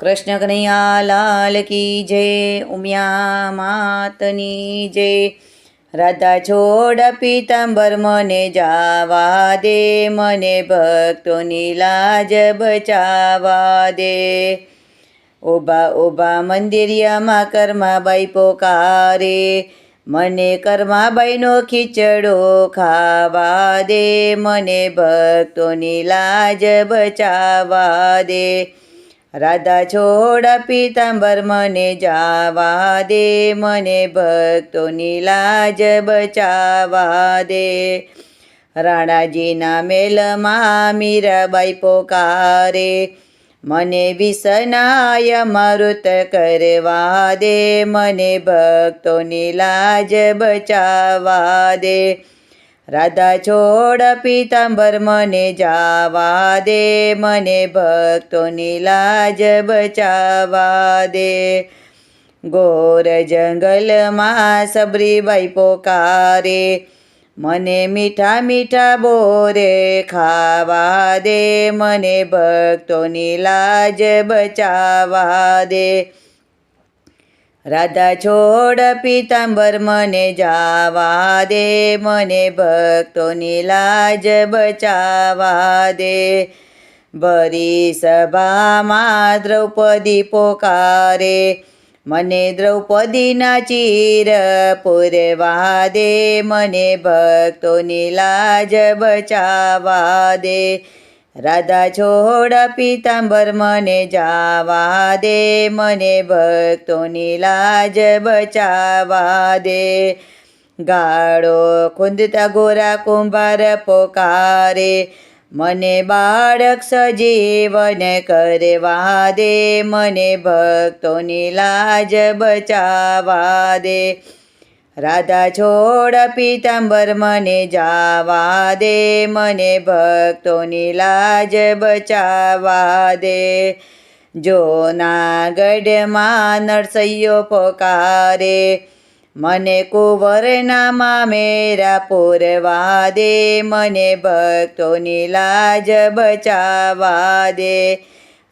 કૃષ્ણ કનૈયા લાલ કી જય, ઉમિયા માતની જય. રાધા છોડ પીતાંબર મને જાવા દે, મને ભક્તોની લાજ બચાવા દે. ઊભા ઊભા મંદિરિયામાં કર્માબાઈ પોકારે, મને કર્માબાઈનો ખીચડો ખાવા દે, મને ભક્તોની લાજ બચાવા દે. રાધા છોડા પીતાંબર મને જાવા દે, મને ભક્તોની લાજ બચાવા દે. રાણાજીના મેલમાં મીરાબાઈ પોકારે, મને વિસનાય મૃત કરવા દે, મને ભક્તોની લાજ બચાવા દે. રાધા છોડ પીતાંબર મને જાવા દે, મને ભક્તોની લાજ બચાવા દે. ગોર જંગલમાં સબરીબાઈ પોકારે, મને મીઠા મીઠા બોરે ખાવા દે, મને ભક્તોની લાજ બચાવા દે. રાધા છોડ પીતાંબર મને જાવા દે, મને ભક્તોની લાજ બચાવા દે. ભરી સભામાં દ્રૌપદી પોકારે, મને દ્રૌપદીના ચીર પૂરવા દે, મને ભક્તોની લાજ બચાવા દે. રાધા છોડ પીતાંબર મને જાવા દે, મને ભક્તોની લાજ બચાવા દે. ગાળો કુંદતા ગોરા કુંભાર પોકારે, મને બાળક સજીવન કરવા દે, મને ભક્તોની લાજ બચાવા દે. રાધા છોડ પીતાંબર મને જાવા દે, મને ભક્તોની લાજ બચાવા દે. જો નાગઢમાં નરસૈયો પોકારે, મને કુંવરનામાં મામેરા પૂરવા દે, મને ભક્તોની લાજ બચાવા દે.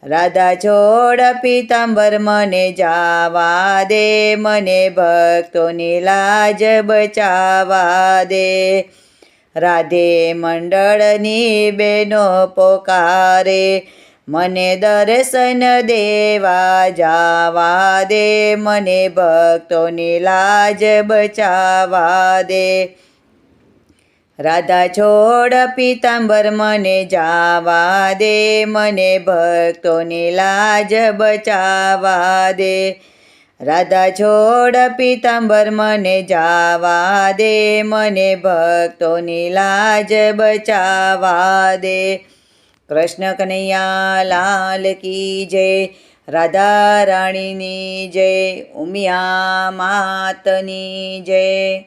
રાધા છોડ પીતાંબર મને જાવા દે, મને ભક્તોની લાજ બચાવા દે. રાધે મંડળની બેનો પોકારે, મને દર્શન દેવા જાવા દે, મને ભક્તોની લાજ બચાવા દે. રાધા છોડ પીતાંબર મને જાવા દે, મને ભક્તોની લાજ બચાવા દે. રાધા છોડ પીતાંબર મને જાવા દે, મને ભક્તોની લાજ બચાવા દે. કૃષ્ણ કનૈયા લાલ કી જય, રાધા રાણીની જય, ઉમિયા માતની જય.